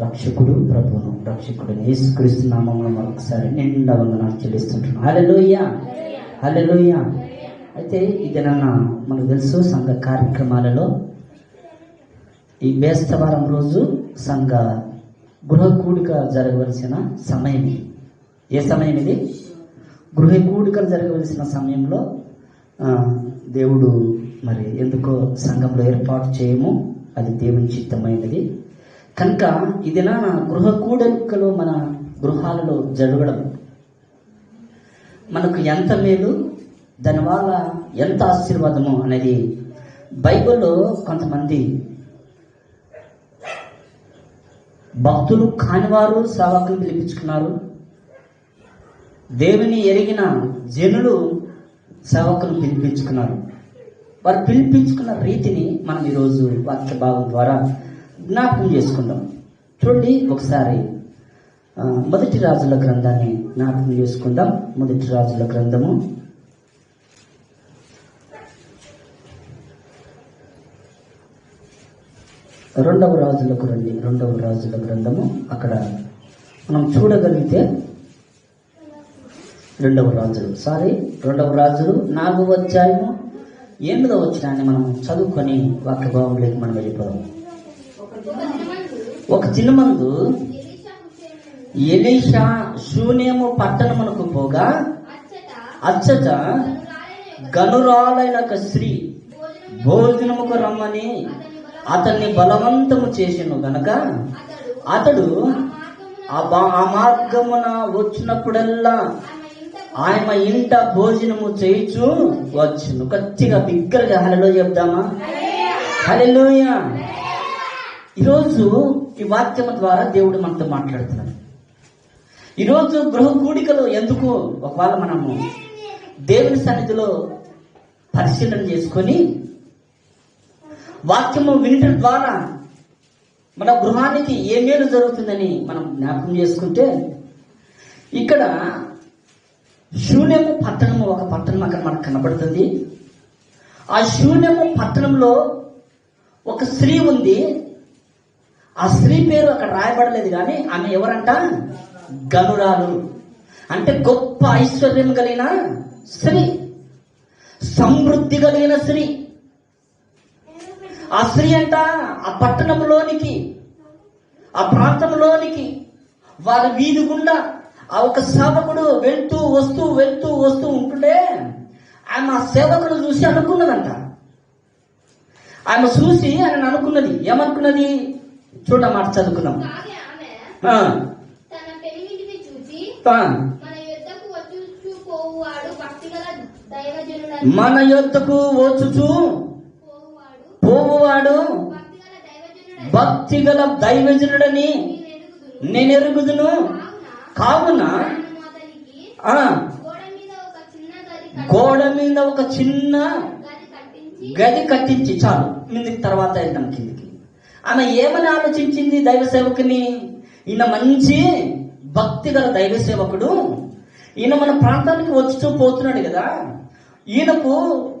రక్షకుడు ప్రభువును రక్షకుడు యేసుక్రీస్తు నామంలో మరొకసారి నిండా వందనాలు చెల్లిస్తుంటున్నాను అలెలోయ అలెలోయ అయితే ఇది నన్న మనకు తెలుసు సంఘ కార్యక్రమాలలో ఈ బేస్తవారం రోజు సంఘ గృహ కూడిక జరగవలసిన సమయం ఏ సమయం ఇది? గృహ కూడికలు జరగవలసిన సమయంలో దేవుడు మరి ఎందుకో సంఘంలో ఏర్పాటు చేయము అది దేవుని చిత్తమైనది. కనుక ఇది నా గృహ కూడంకలు మన గృహాలలో జరగడం. మనకు ఎంత మేలు దానివల్ల ఎంత ఆశీర్వాదము అనేది బైబిల్లో కొంతమంది భక్తులు కానివారు సేవకులు పిలిపించుకున్నారు. దేవుని ఎరిగిన జనులు సేవకులు పిలిపించుకున్నారు. వారు పిలిపించుకున్న రీతిని మనం ఈరోజు వాక్య భావం ద్వారా జ్ఞాపకం చేసుకుందాం. చూడండి ఒకసారి మొదటి రాజుల గ్రంథాన్ని జ్ఞాపకం చేసుకుందాం. మొదటి రాజుల గ్రంథము. రెండవ రాజులకు రండి. రెండవ రాజుల గ్రంథము. అక్కడ మనం చూడగలిగితే రెండవ రాజులు. సారీ రెండవ రాజులు నాలుగవ అధ్యాయము. ఎనిమిదవ వచ్చినాన్ని మనం చదువుకొని వాక్య భావంలోకి మనం వెళ్ళిపోదాము ఒక చిన్నమందు ఎలీషా శూన్యము పట్టణమునకు పోగా అచ్చట గనురాలైన ఒక స్త్రీ భోజనముకు రమ్మని అతన్ని బలవంతము చేసిను గనక అతడు ఆ ఆ మార్గమున వచ్చినప్పుడల్లా ఆయన ఇంట భోజనము చేయించు వచ్చును. గట్టిగా బిగ్గరగా హలలో చెప్దామా? హలోయ ఈరోజు ఈ వాక్యం ద్వారా దేవుడు మనతో మాట్లాడుతున్నాడు. ఈరోజు గృహ కూడికలో ఎందుకు ఒకవేళ మనము దేవుని సన్నిధిలో పరిశీలన చేసుకొని వాక్యము వినటం ద్వారా మన గృహానికి ఏ మేలు జరుగుతుందని మనం జ్ఞాపకం చేసుకుంటే ఇక్కడ శూన్యము పట్టణము ఒక పట్టణం అక్కడ మనకు కనబడుతుంది. ఆ శూన్యము పట్టణంలో ఒక స్త్రీ ఉంది. ఆ స్త్రీ పేరు అక్కడ రాయబడలేదు కానీ ఆమె ఎవరంట? గనురాలు అంటే గొప్ప ఐశ్వర్యం కలిగిన స్త్రీ. సమృద్ధి కలిగిన స్త్రీ. ఆ స్త్రీ అంట ఆ పట్టణంలోనికి ఆ ప్రాంతంలోనికి వారి వీధి గుండా ఆ ఒక సేవకుడు వెళ్తూ వస్తూ వెళ్తూ వస్తూ ఉంటుంటే ఆమె ఆ సేవకుడు చూసి అనుకున్నదంట. ఆమె చూసి ఆయన అనుకున్నది. ఏమనుకున్నది? చూడ మాట ఆ. మన యుద్ధకు వచ్చుచు పోవువాడు భక్తిగల దైవజనుడని. మన యొద్దకు వచ్చుచు పోవువాడు పోవువాడు భక్తిగల దైవజనుడని. భక్తి గల దైవజనుడని మీరెరుగుదురు. నేను ఎరుగుదును కావున గోడ మీద ఒక చిన్న గది కట్టి- గోడ మీద ఒక చిన్న గది కట్టించి గది కట్టించి చాలు. మీదకి తర్వాత వెళ్దాం కిందికి. ఆమె ఏమని ఆలోచించింది దైవ సేవకుని? ఈయన మంచి భక్తి గల దైవ సేవకుడు. ఈయన మన ప్రాంతానికి వచ్చుతూ పోతున్నాడు కదా. ఈయనకు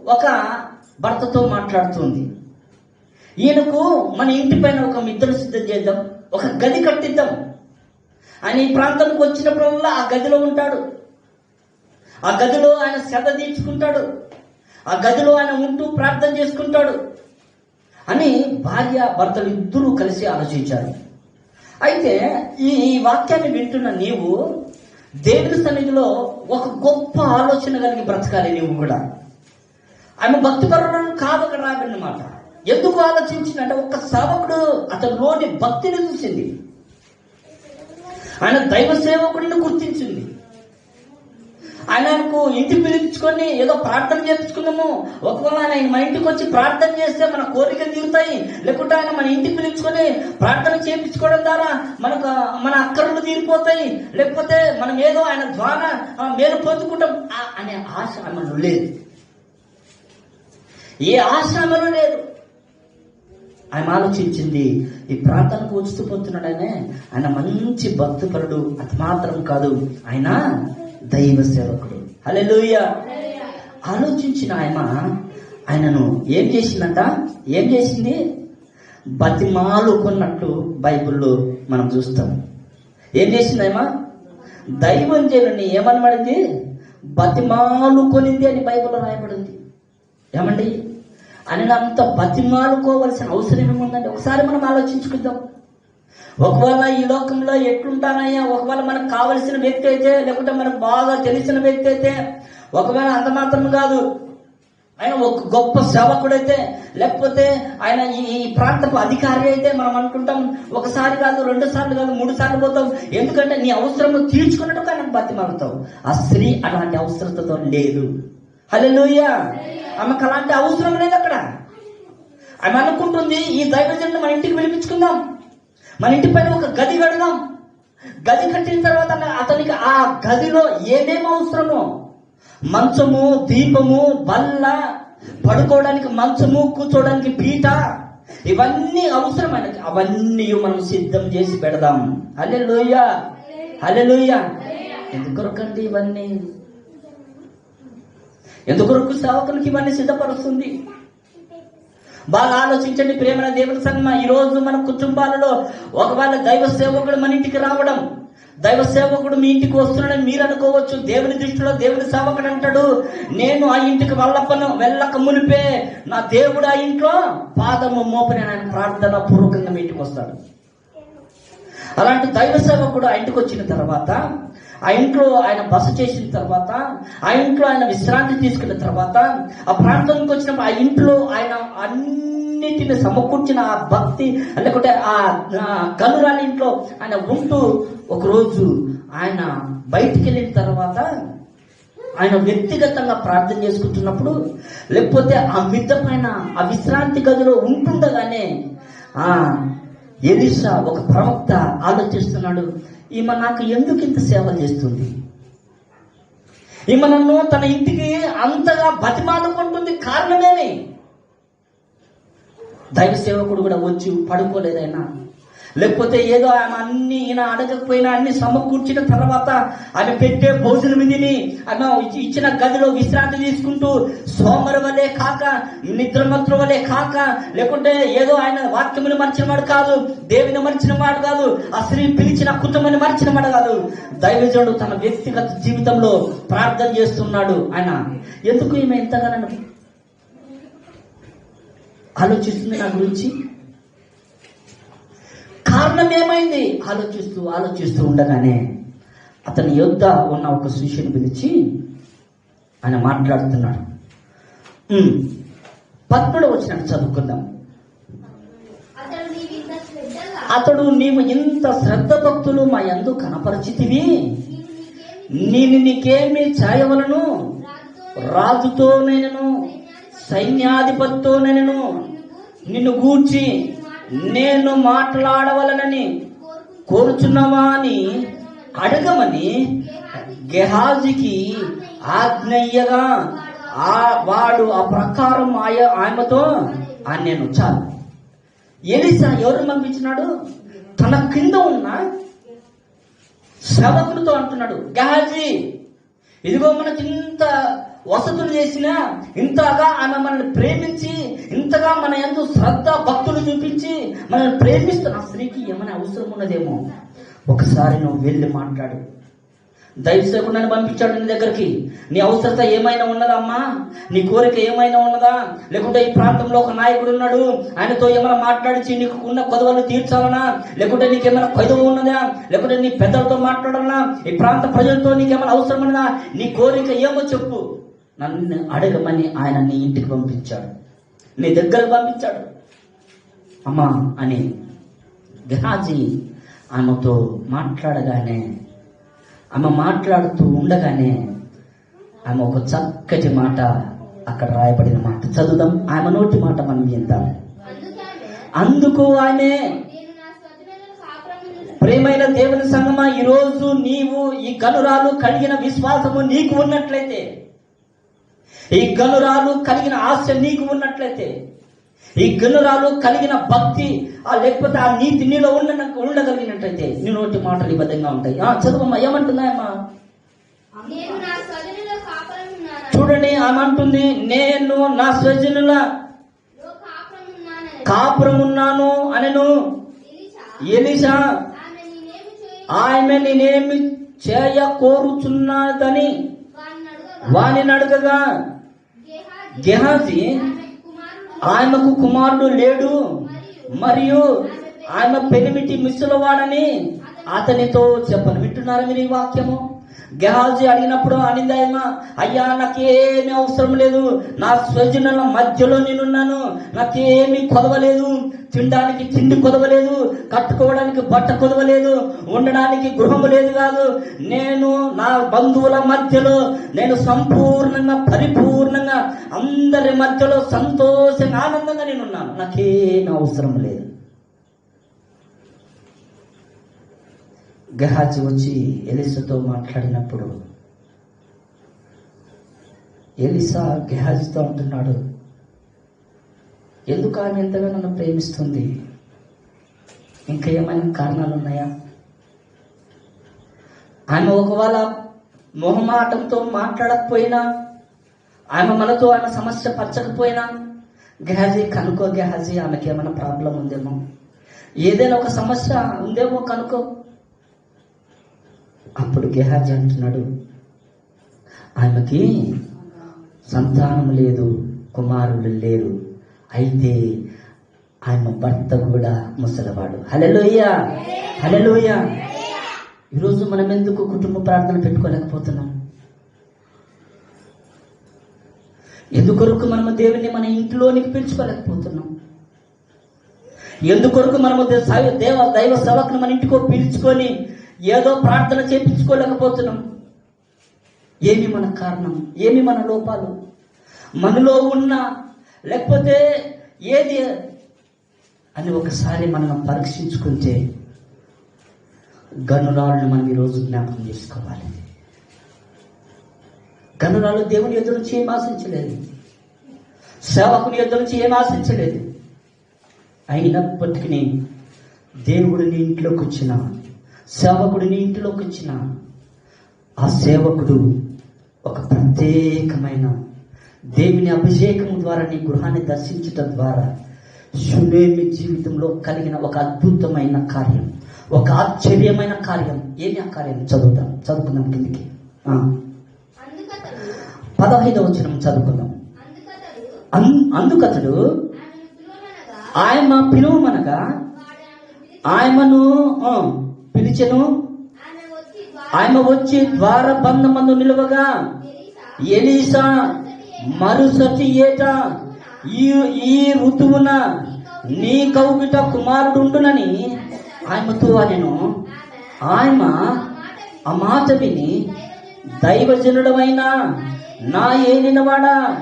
ఒక భర్తతో మాట్లాడుతుంది. ఈయనకు మన ఇంటి పైన ఒక మిద్దరు సిద్ధం చేద్దాం ఒక గది కట్టిద్దాం. ఆయన ఈ ప్రాంతానికి వచ్చినప్పుడల్లా ఆ గదిలో ఉంటాడు. ఆ గదిలో ఆయన శ్రద్ధ తీర్చుకుంటాడు. ఆ గదిలో ఆయన ఉంటూ ప్రార్థన చేసుకుంటాడు. అని భార్య భర్తలు ఇద్దరూ కలిసి ఆలోచించారు అయితే ఈ వాక్యాన్ని వింటున్న నీవు దేవుని సన్నిధిలో ఒక గొప్ప ఆలోచన కలిగి బ్రతకాలి నీవు కూడా. ఆమె భక్తిపరం కాదు అక్కడ రాబడినమాట ఎందుకు ఆలోచించిందంటే ఒక సేవకుడు అతనిలోని భక్తిని చూసింది. ఆయన దైవ సేవకుడిని గుర్తించింది. ఆయనకు ఇంటి పిలిపించుకొని ఏదో ప్రార్థన చేపించుకుందాము. ఒకవేళ ఆయన మన ఇంటికి వచ్చి ప్రార్థన చేస్తే మన కోరికలు తీరుతాయి. లేకుంటే ఆయన మన ఇంటికి పిలుచుకొని ప్రార్థన చేయించుకోవడం ద్వారా మనకు మన అక్కర్లు తీరిపోతాయి. లేకపోతే మనం ఏదో ఆయన ద్వారా మేలు పొందుకుంటాం. ఆ- అనే ఆశ ఆమెలో లేదు. ఏ ఆశ లేదు. ఆయన ఆలోచించింది ఈ ప్రాంతానికి వచ్చుతూ పోతున్నాడనే ఆయన మంచి భక్తిపరుడు అది మాత్రం కాదు. ఆయన దైవ సేవకుడు. హల్లెలూయా. ఆలోచించిన ఆయన ఆయనను ఏం చేసిందంట? ఏం చేసింది? బతిమాలుకున్నట్టు బైబిల్లో మనం చూస్తాం. ఏం చేసిందేమా దైవం జనుని ఏమనబడింది? బతిమాలుకొనింది అని బైబిల్లో రాయబడింది. ఏమండి? అని అంత బతిమాలుకోవలసిన అవసరం ఏముందండి? ఒకసారి మనం ఆలోచించుకుందాం. ఒకవేళ ఈ లోకంలో ఎట్లుంటానయ్యా? ఒకవేళ మనకు కావలసిన వ్యక్తి అయితే లేకుంటే మనకు బాగా తెలిసిన వ్యక్తి అయితే ఒకవేళ అంత మాత్రం కాదు ఆయన ఒక గొప్ప సేవకుడైతే లేకపోతే ఆయన ఈ ఈ ప్రాంతపు అధికారి అయితే మనం అనుకుంటాం ఒకసారి కాదు రెండు సార్లు కాదు మూడు సార్లు పోతాం ఎందుకంటే నీ అవసరం తీర్చుకున్నట్టు ఆయన బతిమాలుతావు. ఆ స్త్రీ అలాంటి అవసరతతో లేదు. హల్లెలూయ! ఆమెకు అలాంటి అవసరం లేదు అక్కడ. ఆమె అనుకుంటుంది ఈ దైవజనుడు మన ఇంటికి పిలిపించుకుందాం. మన ఇంటి పైన ఒక గది కడదాం. గది కట్టిన తర్వాత అతనికి ఆ గదిలో ఏమేమి అవసరమో? మంచము దీపము బల్ల పడుకోవడానికి మంచము కూర్చోవడానికి పీట ఇవన్నీ అవసరమైనది అవన్నీ మనం సిద్ధం చేసి పెడదాం. అల్లె లోయ అల్లె లోయ ఎందుకొరకండి ఇవన్నీ ఎందుకొరకు సేవకులకి ఇవన్నీ సిద్ధపరుస్తుంది? బాగా ఆలోచించండి ప్రేమల దేవుని సంగమ. ఈరోజు మన కుటుంబాలలో ఒకవేళ దైవ సేవకుడు మన ఇంటికి రావడం దైవ సేవకుడు మీ ఇంటికి వస్తున్నాడని మీరు అనుకోవచ్చు. దేవుని దృష్టిలో దేవుని సేవకుడు అంటాడు నేను ఆ ఇంటికి వెళ్ళపను వెళ్ళక మునిపే నా దేవుడు ఆ ఇంట్లో పాదము మోపని ఆయన ప్రార్థన పూర్వకంగా మీ ఇంటికి వస్తాడు. అలాంటి దైవ సేవకుడు ఆ ఇంటికి వచ్చిన తర్వాత ఆ ఇంట్లో ఆయన బస చేసిన తర్వాత ఆ ఇంట్లో ఆయన విశ్రాంతి తీసుకున్న తర్వాత ఆ ప్రాంతానికి వచ్చినప్పుడు ఆ ఇంట్లో ఆయన అన్నిటిని సమకూర్చిన ఆ భక్తి లేకుంటే ఆ కనురాని ఇంట్లో ఆయన ఉంటూ ఒకరోజు ఆయన బయటికి వెళ్ళిన తర్వాత ఆయన వ్యక్తిగతంగా ప్రార్థన చేసుకుంటున్నప్పుడు లేకపోతే ఆ మిద్దపైన ఆ విశ్రాంతి గదిలో ఉంటుండగానే ఎలిసా ఒక ప్రవక్త ఆలోచిస్తున్నాడు ఈమె నాకు ఎందుకు ఇంత సేవ చేస్తుంది? ఈమె నన్ను తన ఇంటికి అంతగా బతిమాలుకుంటుంది కారణమేమి? దైవ సేవకుడు కూడా వచ్చి పడుకోలేదైనా లేకపోతే ఏదో ఆమె అన్ని ఈయన అడగకపోయినా అన్ని సమకూర్చిన తర్వాత ఆమె పెట్టే భోజనం ఇదిని ఆమె ఇచ్చిన గదిలో విశ్రాంతి తీసుకుంటూ సోమరు వలె కాక నిద్రమత్ర వలె కాక లేకుంటే ఏదో ఆయన వాక్యమును మర్చిన వాడు కాదు దేవుని మర్చిన వాడు కాదు ఆ స్త్రీ పిలిచిన కుటుంబాన్ని మర్చిన వాడు కాదు. దైవజనుడు తన వ్యక్తిగత జీవితంలో ప్రార్థన చేస్తున్నాడు ఆయన. ఎందుకు ఈమె ఎంతగానో ఆలోచిస్తుంది నా గురించి? కారణం ఏమైంది ఆలోచిస్తూ ఆలోచిస్తూ ఉండగానే అతని యొద్ద ఉన్న ఒక శిష్యుని పిలిచి ఆయన మాట్లాడుతున్నాడు. "ఉమ్, పద్ముడు వచ్చినట్టు చదువుకుందాం. అతడు నీవు ఇంత శ్రద్ధ భక్తులు మా యందు కనపరిచితివి. నేను నీకేమి చేయవలను. రాజుతో రాజుతో నేను సైన్యాధిపతితో నేను నిన్ను గూర్చి నేను మాట్లాడవలనని కోరుచున్నావా అని అడగమని గెహాజీకి ఆజ్ఞయ్యగా ఆ వాడు ఆ ప్రకారం ఆయ ఆమెతో నేను చాలు. ఎలిసా ఎవరు పంపించినాడు? తన కింద ఉన్న సేవకులతో అంటున్నాడు. గెహాజీ ఇదిగో మనకి ఇంత వసతులు చేసినా ఇంతగా ఆమె మనల్ని ప్రేమించి ఇంతగా మన ఎందు శ్రద్ధ భక్తులు చూపించి మనల్ని ప్రేమిస్తున్న ఆ స్త్రీకి ఏమైనా అవసరం ఉన్నదేమో? ఒకసారి నువ్వు వెళ్ళి మాట్లాడు. దైవసేవకుడు నన్ను పంపించాడు నీ దగ్గరికి. నీ అవసరత ఏమైనా ఉన్నదా అమ్మా? నీ కోరిక ఏమైనా ఉన్నదా? లేకుంటే ఈ ప్రాంతంలో ఒక నాయకుడు ఉన్నాడు. ఆయనతో ఏమైనా మాట్లాడించి నీకు ఉన్న కొదవలు తీర్చాలనా? లేకుంటే నీకు ఏమైనా కొదవ ఉన్నదా? లేకుంటే నీ పెద్దలతో మాట్లాడాలనా? ఈ ప్రాంత ప్రజలతో నీకేమైనా అవసరం ఉన్నదా? నీ కోరిక ఏమో చెప్పు. నన్ను అడగమని ఆయన నీ ఇంటికి పంపించాడు. నీ దగ్గర పంపించాడు. అమ్మా అని గహాజీ ఆమెతో మాట్లాడగానే ఆమె మాట్లాడుతూ ఉండగానే ఆమె ఒక చక్కటి మాట అక్కడ రాయబడిన మాట. చదువుదాం ఆమె నోటి మాట మనం విందాం. అందుకు ఆమె ప్రేమైన దేవుని సంగమా ఈ రోజు నీవు ఈ కనురాలు కలిగిన విశ్వాసము నీకు ఉన్నట్లయితే ఈ గనురాలు కలిగిన ఆశ నీకు ఉన్నట్లయితే ఈ గనురాలు కలిగిన భక్తి ఆ లేకపోతే ఆ నీతి నీలో ఉండ ఉండగలిగినట్లయితే నీ నోటి మాటలు ఈ విధంగా ఉంటాయి. ఆ చదువమ్మా ఏమంటున్నాయమ్మా? కాపురమున్నాను చూడండి ఆమె అంటుంది నేను నా స్వజనుల లో కాపురమున్నానని కాపురం ఉన్నాను అనెను. ఎలిషా? ఆమె నేనేమి చేయ కోరుచున్నదని. వాని నడకగా గెహాజీ. ఆయనకు కుమారుడు లేడు. మరియు ఆమె పెనిమిటి మిస్సులవాడని అతనితో చెప్పను. వింటున్నారా మీరు ఈ వాక్యము? గెహాజీ అడిగినప్పుడు అనిందాయమ అయ్యా నాకేమి అవసరం లేదు. నా స్వజనుల మధ్యలో నేనున్నాను. నాకేమీ కొదవలేదు. తినడానికి తిండి కొదవలేదు. కట్టుకోవడానికి బట్ట కొదవలేదు. ఉండడానికి గృహము లేదు కాదు. నేను నా బంధువుల మధ్యలో నేను సంపూర్ణంగా పరిపూర్ణంగా అందరి మధ్యలో సంతోషంగా ఆనందంగా నేనున్నాను. నాకేం అవసరం లేదు. గహాజీ వచ్చి ఎలిసతో మాట్లాడినప్పుడు ఎలిసా గెహాజీతో అంటున్నాడు ఎందుకు ఆమె ఎంతగా నన్ను ప్రేమిస్తుంది? ఇంకా ఏమైనా కారణాలు ఉన్నాయా? ఆమె ఒకవేళ మొహమాటంతో మాట్లాడకపోయినా ఆమె మనతో ఆమె సమస్య పరచకపోయినా గెహాజీ కనుకో గెహాజీ ఆమెకి ఏమైనా ప్రాబ్లం ఉందేమో? ఏదైనా ఒక సమస్య ఉందేమో కనుకో. అప్పుడు గెహాజీ అంటున్నాడు ఆమెకి సంతానం లేదు కుమారులు లేరు. అయితే ఆమె భర్త కూడా ముసలివాడు. హలెలోయ హలెలోయ ఈరోజు మనం ఎందుకు కుటుంబ ప్రార్థన పెట్టుకోలేకపోతున్నాం? ఎందుకొరకు మనము దేవుని మన ఇంట్లోనికి పిలుచుకోలేకపోతున్నాం? ఎందుకొరకు మనము దేవ దైవ సవకును మన ఇంటికో పిలుచుకొని ఏదో ప్రార్థన చేపించుకోలేకపోతున్నాం. ఏమి మన కారణం? ఏమి మన లోపాలు? మనలో ఉన్న లేకపోతే ఏది అని ఒకసారి మనం పరీక్షించుకుంటే గనురాలను మనం ఈరోజు జ్ఞాపకం చేసుకోవాలి. గనురాలు దేవుని ఎదురు నుంచి ఏం ఆశించలేదు. సేవకుని ఎదురు నుంచి ఏం ఆశించలేదు. అయినప్పటికీ దేవుడు నీ ఇంట్లోకి వచ్చిన సేవకుడు నీ ఇంట్లోకి వచ్చిన ఆ సేవకుడు ఒక ప్రత్యేకమైన దేవుని అభిషేకం ద్వారా నీ గృహాన్ని దర్శించటం ద్వారా సునేమి జీవితంలో కలిగిన ఒక అద్భుతమైన కార్యం ఒక ఆశ్చర్యమైన కార్యం. ఏమి ఆ కార్యం? చదువుతాం చదువుకుందాం కిందికి. పదహైదవ వచనం చదువుకుందాం. అందుకతడు ఆయన పిలువమనగా వాడు ఆమెను పిలిచెను? ఆమె వచ్చి ద్వార బంధమందు నిలువగా ఎలీసా మరుసటి ఏట ఈ ఈ ఋతువున నీ కౌగిట కుమారుడుండునని ఆమెతో అనెను. ఆమె ఆ మాట విని దైవజనుడమైన నా ఏలినవాడా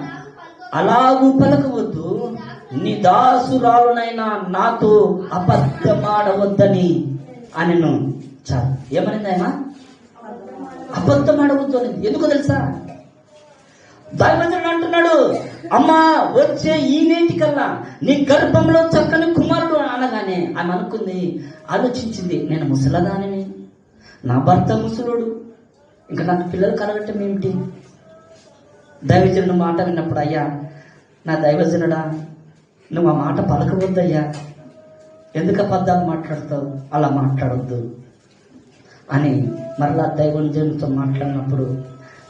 అలాగూ పలకవద్దు. నీ దాసురాలునైనా నాతో అబద్ధమాడవద్దని అనెను చాలు. ఏమనింది ఆయన అబద్ధమాడవద్దు అని. ఎందుకు తెలుసా? దైవజనుడు అంటున్నాడు అమ్మా వచ్చే ఈ నేటికల్లా నీ గర్భంలో చక్కని కుమారుడు అనగానే ఆమె అనుకుంది ఆలోచించింది నేను ముసలదానిని. నా భర్త ముసలుడు. ఇంకా నాకు పిల్లలు కలగటం ఏమిటి? దైవజనుడు మాట విన్నప్పుడు అయ్యా నా దైవజనుడా నువ్వు ఆ మాట పలకవద్దయ్యా. ఎందుకు అబద్ధాలు మాట్లాడతావు? అలా మాట్లాడొద్దు. అని మరలా దైవజనుడితో మాట్లాడినప్పుడు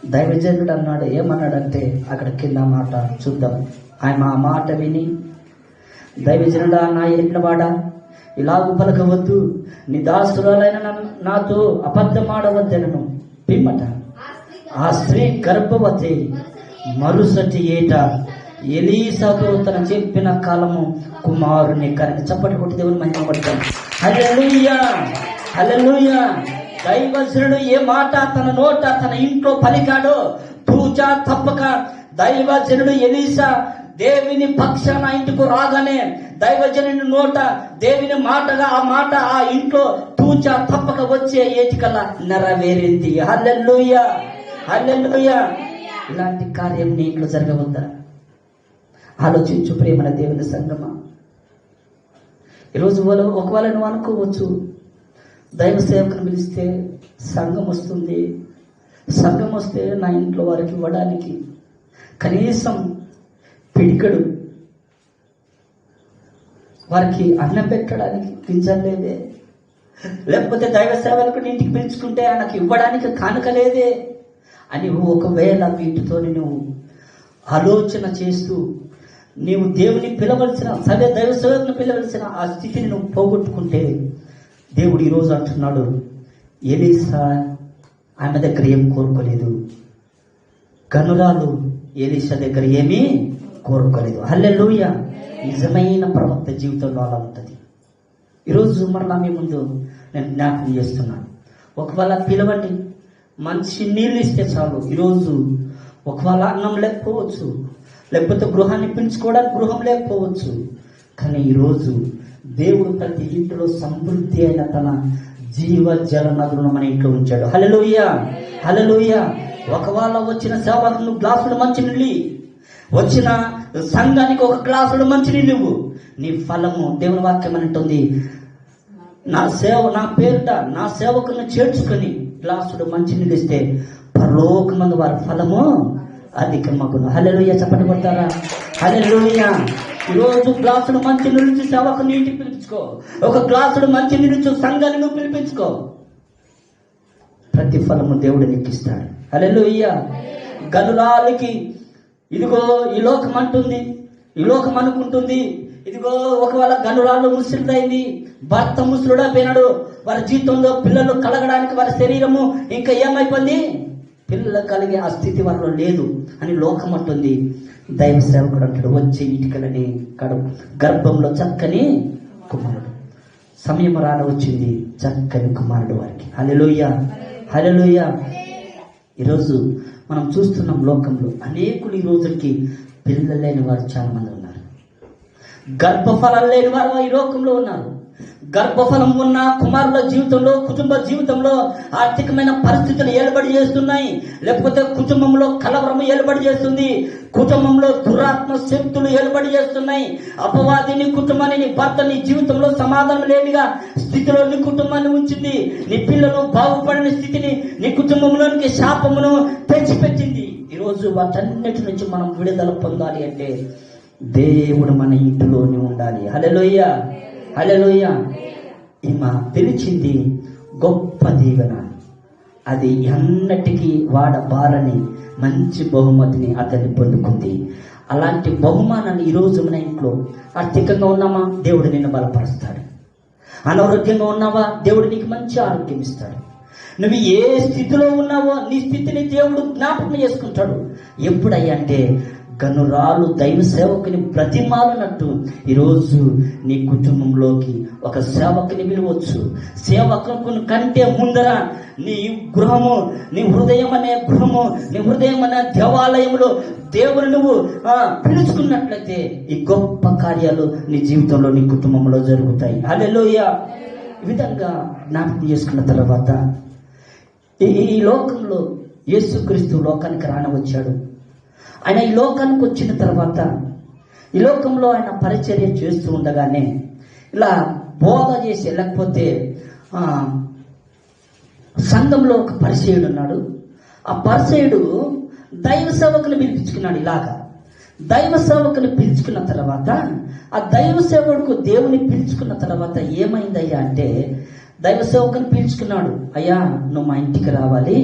దైవజనుడు అన్నాడు ఏమన్నాడంటే అక్కడ కింద మాట చూద్దాం. ఆయన ఆ మాట విని దైవజనుడా నా ఎరిగినవాడా ఇలాగూ పలకవద్దు నీ దాసురాలైన నన్ను- నాతో అబద్ధమాడవద్దనను. పిమ్మట ఆ ఆ స్త్రీ గర్భవతి మరుసటి ఏట ఎలీసాతో తన చెప్పిన కాలము కుమారుని కనుక చప్పటి కొట్టి దేవుని మహిమ పడతాను. హల్లెలూయా! హల్లెలూయా! దైవజనుడు ఏ మాట తన నోట తన ఇంట్లో పలికాడో తూచా తప్పక దైవజనుడు ఎలీసా దేవుని పక్షాన ఇంటికి రాగానే దైవజనుని నోట దేవుని మాటగా ఆ మాట ఆ ఇంట్లో తూచా తప్పక వచ్చే ఏటికల్లా నెరవేరింది. హల్లెలూయా! హల్లెలూయా! ఇలాంటి కార్యం నీ ఇంట్లో జరగవద్దా? ఆలోచించు ప్రేమన దేవుని సంగమ. ఈరోజు వాళ్ళు ఒకవేళ నువ్వు అనుకోవచ్చు దైవ సేవకుని పిలిస్తే సంఘం వస్తుంది. సంఘం వస్తే నా ఇంట్లో వారికి ఇవ్వడానికి కనీసం పిడికడు వారికి అన్నం పెట్టడానికి గింజలు లేదే. లేకపోతే దైవ సేవలకు ఇంటికి పిలుచుకుంటే ఆయనకు ఇవ్వడానికి కానుక లేదే అని ఒకవేళ వీటితో నువ్వు ఆలోచన చేస్తూ నీవు దేవుని పిలవలసిన సరే దైవ సేవకుని పిలవలసిన ఆ స్థితిని నువ్వు పోగొట్టుకుంటే దేవుడు ఈరోజు అంటున్నాడు ఎలీసా ఆమె దగ్గర ఏం కోరుకోలేదు. గనురాలు ఎలీసా దగ్గర ఏమీ కోరుకోలేదు. హల్లెలూయ. నిజమైన ప్రవక్త జీవితంలో అలా ఉంటుంది. ఈరోజు మరలా మీ ముందు నేను జ్ఞాపకం చేస్తున్నాను. ఒకవేళ పిలవండి మంచి నీళ్ళు ఇస్తే చాలు. ఈరోజు ఒకవేళ అన్నం లేకపోవచ్చు లేకపోతే గృహాన్ని పెంచుకోవడానికి గృహం లేకపోవచ్చు. కానీ ఈరోజు దేవుడు ప్రతి ఇంటిలో సమృద్ధి అయిన తన జీవ జల నదులను మన ఇంట్లో ఉంచాడు. హలలోయ హలలోయ ఒకవేళ వచ్చిన సేవకులు గ్లాసులు మంచి నీళ్ళు వచ్చిన సంఘానికి ఒక గ్లాసుడు మంచినీళ్ళు ఇవ్వు. నీ ఫలము దేవుని వాక్యం అంటుంది. నా సేవ నా పేరిట నా సేవకులను చేర్చుకొని గ్లాసుడు మంచి నిలిస్తే పరలోకమందు వారి ఫలము అధికమగును. హల్లెలూయ చెప్పండి కొడతారా? హల్లెలూయ. ఈరోజు గ్లాసుడు మంచి నీళ్ళు సేవకు నీటి పిలిపించుకో. ఒక గ్లాసుడు మంచి నీళ్ళు సంఘాన్ని నువ్వు పిలిపించుకో. ప్రతిఫలము దేవుడు నెక్కిస్తాడు ఇస్తాడు గనురాలకి ఇదిగో ఈ లోకం అంటుంది ఈ లోకం అనుకుంటుంది. ఇదిగో ఒకవేళ గనురాలు ముసిరిదైంది భర్త ముసురుడా పోయినాడు వారి జీవితంలో పిల్లలు కలగడానికి వారి శరీరము ఇంకా ఏమైపోయింది? పిల్ల కలిగే ఆ స్థితి లేదు అని లోకం అంటుంది. దైవ సేవకుడు అంటాడు వచ్చే ఇటుకలని కడు గర్భంలో చక్కని కుమారుడు. సమయం రాన వచ్చింది చక్కని కుమారుడు వారికి. హలెలోయ హలెలోయ ఈరోజు మనం చూస్తున్నాం లోకంలో అనేకులు ఈ రోజుకి పిల్లలు లేని వారు చాలా మంది ఉన్నారు. గర్భఫలం లేని వారు ఈ లోకంలో ఉన్నారు. గర్భఫలం ఉన్న కుమారుల జీవితంలో కుటుంబ జీవితంలో ఆర్థికమైన పరిస్థితులు ఏర్పడి చేస్తున్నాయి. లేకపోతే కుటుంబంలో కలవరం ఏర్పడి చేస్తుంది. కుటుంబంలో దురాత్మ శక్తులు ఏర్పడి చేస్తున్నాయి. అపవాదిని కుటుంబాన్ని నీ భర్త నీ జీవితంలో సమాధానం లేనిగా స్థితిలో నీ కుటుంబాన్ని ఉంచింది. నీ పిల్లలు బాగుపడిన స్థితిని నీ కుటుంబంలోనికి శాపమును తెచ్చిపెట్టింది. ఈరోజు వాటన్నిటి నుంచి మనం విడుదల పొందాలి అంటే దేవుడు మన ఇంటిలోనే ఉండాలి. హలో హలెలోయ ఈమె పిలిచింది గొప్ప దీవెన అది ఎన్నటికీ వాడబారని మంచి బహుమతిని అతన్ని పొందుకుంది. అలాంటి బహుమానాన్ని ఈరోజు మన ఇంట్లో ఆర్థికంగా ఉన్నామా? దేవుడు నిన్ను బలపరుస్తాడు. అనారోగ్యంగా ఉన్నావా? దేవుడు నీకు మంచి ఆరోగ్యం ఇస్తాడు. నువ్వు ఏ స్థితిలో ఉన్నావో నీ స్థితిని దేవుడు జ్ఞాపకం చేసుకుంటాడు. ఎప్పుడయ్యా అంటే గనురాలు దైవ సేవకుని బ్రతిమాలనట్టు ఈరోజు నీ కుటుంబంలోకి ఒక సేవకుని పిలవచ్చు. సేవకుని కంటే ముందర నీ గృహము నీ హృదయం అనే గృహము నీ హృదయం అనే దేవాలయంలో దేవుని నువ్వు పిలుచుకున్నట్లయితే ఈ గొప్ప కార్యాలు నీ జీవితంలో నీ కుటుంబంలో జరుగుతాయి. హల్లెలూయ. ఈ విధంగా జ్ఞాపకం చేసుకున్న తర్వాత ఈ ఈ లోకంలో యేసుక్రీస్తు లోకానికి రానవచ్చాడు. ఆయన ఈ లోకానికి వచ్చిన తర్వాత ఈ లోకంలో ఆయన పరిచర్య చేస్తూ ఉండగానే ఇలా బోధ చేసి లేకపోతే ఆ, సంఘంలో ఒక పరిచయుడు ఉన్నాడు. ఆ పరిచయుడు దైవ సేవకుని పిలిపించుకున్నాడు ఇలాగా. దైవ సేవకుని పిలుచుకున్న తర్వాత ఆ దైవ సేవకుడు దేవుని పిలుచుకున్న తర్వాత ఏమైందయ్యా అంటే దైవ సేవకుని పిలుచుకున్నాడు అయ్యా నువ్వు మా ఇంటికి రావాలి.